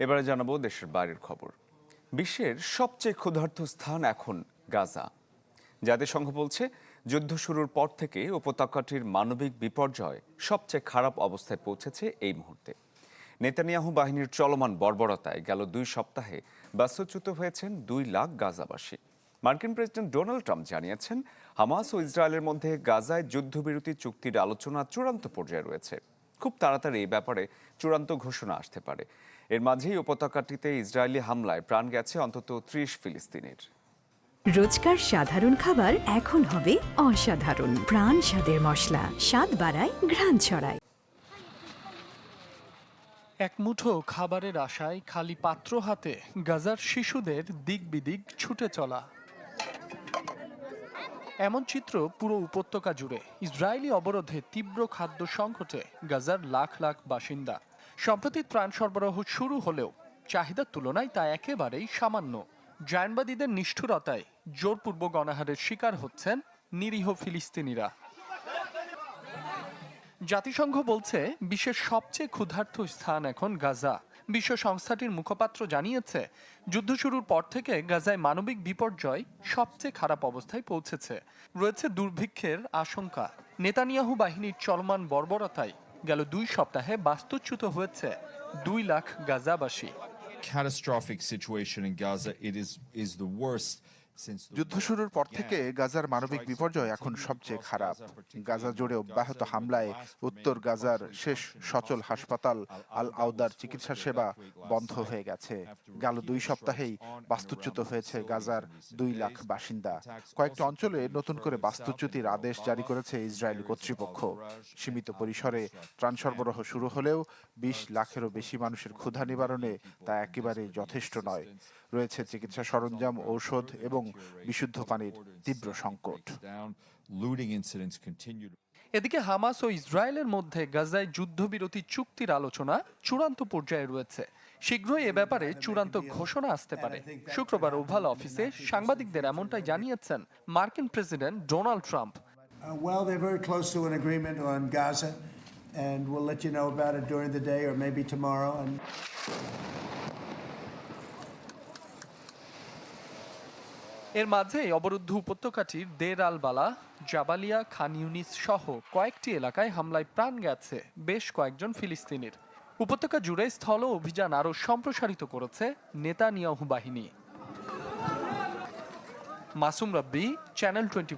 এবারে জানাব দেশের বাইরের খবর। বিশ্বের সবচেয়ে ক্ষুধার্ত স্থান এখন গাজা। জাতিসংঘ বলছে, যুদ্ধ শুরুর পর থেকে উপত্যকাটির মানবিক বিপর্যয় সবচেয়ে খারাপ অবস্থায় পৌঁছেছে এই মুহূর্তে। নেতানিয়াহু বাহিনীর চলমান বর্বরতায় গেল দুই সপ্তাহে বাস্তুচ্যুত হয়েছেন দুই লাখ গাজাবাসী। মার্কিন প্রেসিডেন্ট ডোনাল্ড ট্রাম্প জানিয়েছেন, হামাস ও ইসরায়েলের মধ্যে গাজায় যুদ্ধবিরতি চুক্তির আলোচনা চূড়ান্ত পর্যায়ে রয়েছে। খুব তাড়াতাড়ি এই ব্যাপারে চূড়ান্ত ঘোষণা আসতে পারে। এর মাঝেই উপত্যকাটিতে ইসরায়েলি হামলায় প্রাণ গেছে অন্তত ত্রিশ ফিলিস্তিনির। রোজকার সাধারণ খাবার এখন হবে অসাধারণ। প্রাণ স্বাদের মশলা স্বাদ বাড়ায় ঘ্রাণ ছড়ায়। এক মুঠো খাবারের আশায় খালি পাত্র হাতে গাজার শিশুদের দিক বিদিক ছুটে চলা। এমন চিত্র পুরো উপত্যকা জুড়ে। ইসরায়েলি অবরোধে তীব্র খাদ্য সংকটে গাজার লাখ লাখ বাসিন্দা। সম্প্রতি ত্রাণ সরবরাহ শুরু হলেও চাহিদার তুলনায় তা একেবারেই সামান্য। জায়নবাদীদের নিষ্ঠুরতায় জোরপূর্বক অনাহারের শিকার হচ্ছেন নিরীহ ফিলিস্তিনিরা। জাতিসংঘ বলছে, বিশ্বের সবচেয়ে ক্ষুধার্ত স্থান এখন গাজা। বিশ্ব সংস্থাটির মুখপাত্র জানিয়েছে, যুদ্ধ শুরুর পর থেকে গাজায় মানবিক বিপর্যয় সবচেয়ে খারাপ অবস্থায় পৌঁছেছে রয়েছে দুর্ভিক্ষের আশঙ্কা নেতানিয়াহু বাহিনীর চলমান বর্বরতায় গেল দুই সপ্তাহে বাস্তুচ্যুত হয়েছে দুই lakh গাজাবাসী catastrophic situation in Gaza. It is is the worst যুদ্ধ শুরুর পর থেকে গাজার মানবিক বিপর্যয় এখন সবচেয়ে খারাপ। গাজা জুড়ে অব্যাহত হামলায় উত্তর গাজার শেষ সচল হাসপাতাল আল আউদার চিকিৎসা সেবা বন্ধ হয়ে গেছে। গেল দুই সপ্তাহেই বাস্তুচ্যুত হয়েছে গাজার দুই লাখ বাসিন্দা। কয়েকটি অঞ্চলে নতুন করে বাস্তুচ্যুতির আদেশ জারি করেছে ইসরায়েল কর্তৃপক্ষ। সীমিত পরিসরে ত্রাণ সরবরাহ শুরু হলেও বিশ লাখেরও বেশি মানুষের ক্ষুধা নিবারণে তা একেবারে যথেষ্ট নয়। রয়েছে চিকিৎসা সরঞ্জাম ঔষধ এবং বিশুদ্ধ পানির তীব্র সংকট. এদিকে হামাস ও ইসরায়েলের মধ্যে গাজায় যুদ্ধবিরতি চুক্তির আলোচনা চূড়ান্ত পর্যায়ে রয়েছে শীঘ্রই এ ব্যাপারে চূড়ান্ত ঘোষণা আসতে পারে শুক্রবার ওভাল অফিসে সাংবাদিকদের এমনটাই জানিয়েছেন মার্কিন president Donald Trump Uh, well, they're very close to an agreement on Gaza, and we'll let you know about it during the day or maybe tomorrow. And এর মাঝে অবরুদ্ধ উপত্যকাটির দের আল বালা জাবালিয়া, খান ইউনিস সহ কয়েকটি এলাকায় হামলায় প্রাণ গেছে বেশ কয়েকজন ফিলিস্তিনির। উপত্যকা জুড়ে স্থল অভিযান আরও সম্প্রসারিত করেছে নেতানিয়াহু বাহিনী। মাসুম রাব্বি, চ্যানেল টোয়েন্টি